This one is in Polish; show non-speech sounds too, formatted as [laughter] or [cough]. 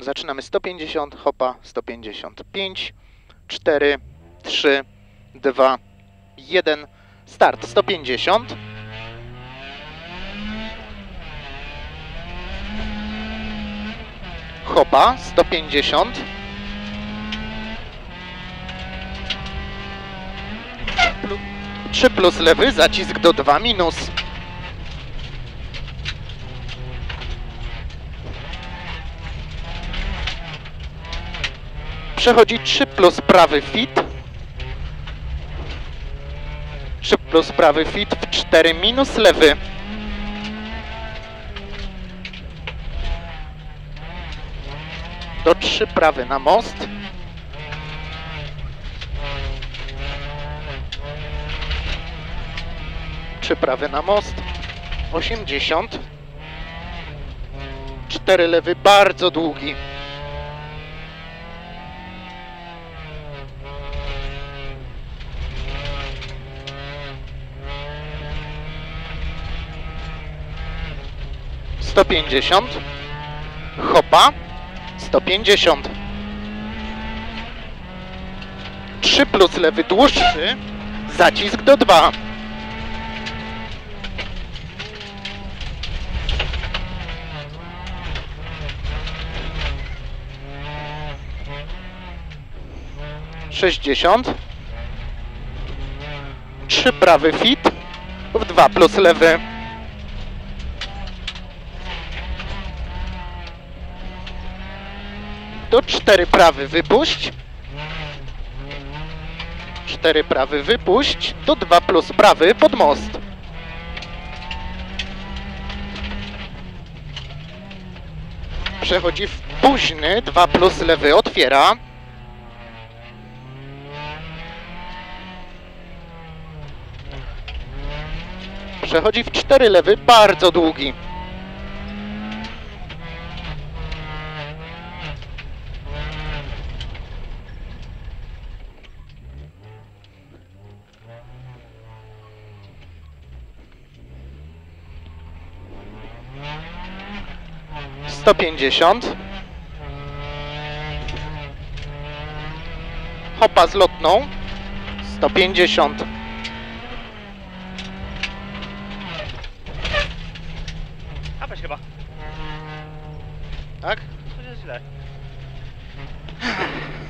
Zaczynamy 150, hopa 155, 4, 3, 2, 1, start 150. Hopa 150. Plu- 3 plus lewy, zacisk do 2 minus. Przechodzi 3 plus prawy fit. 3 plus prawy fit w 4 minus lewy. Do 3 prawy na most. Trzy prawy na most. 80. 4 lewy bardzo długi. Sto pięćdziesiąt. Hopa. Sto pięćdziesiąt. Trzy plus lewy dłuższy. Zacisk do dwa. Sześćdziesiąt. Trzy prawy fit. W dwa plus lewy. Do 4 prawy wypuść. 4 prawy wypuść. Do 2 plus prawy pod most. Przechodzi w późny. 2 plus lewy otwiera. Przechodzi w 4 lewy, bardzo długi. 150. Hopa z lotną. 150. Apeś chyba. Tak? To jest źle. [laughs]